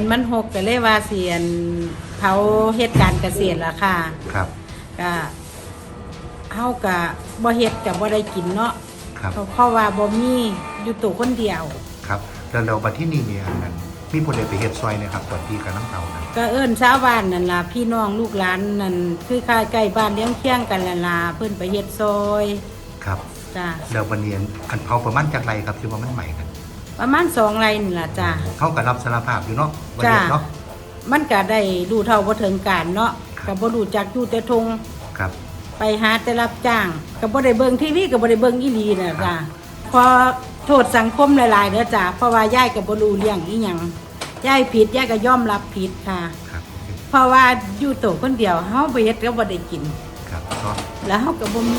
นมันหกก็เลยว่าเสียนเผาเฮ็ดการเกษตรละค่ะครับ ก็เฮาก็บ่เฮ็ดก็บ่ได้กินเนาะครับเพราะว่าบ่มีอยู่ตัวคนเดียว ครับแล้วเราบัดที่นี่เนี่ยนั่นมีผู้ใดไปเฮ็ดซอยเนะครับตอนที่กับน้ำเตานั้นก็เอิ้นชาวบ้านนั่นล่ะพี่น้องลูกหลานนั่นคือค่าใกล้บ้านเลี้ยงเคียงกันนั่นล่ะเพิ่นไปเฮ็ดซอย ครับจ้ะแล้ววันนี้อันเผาประมาณจากไรครับที่ว่ามันใหม่กัน ประมาณสองไร่นี่ล่ะจ้ะเขาก็รับสารภาพอยู่เนาะวันจ้ะนี้เนาะมันก็ได้รู้เท่าบ่ถึงการเนาะครัก็บบ่รู้จักอยู่แต่ทงครับไปหาแต่รับจ้างก็บ่ได้เบิ่งทีวีก็บ่ได้เบิ่งอีหลีน่ะจ้ะพอโทษสังคมหลายๆเด้อจ้ะเพราะว่ายายก็บ่รู้เรื่องอีหยังยายผิดยายก็ยอมรับผิดค่ะ ครับเพราะว่าอยู่ตัวคนเดียวเฮาบ่เฮ็ดก็บ่ได้กิน ครับเนาะ แล้วเฮาก็บ่มี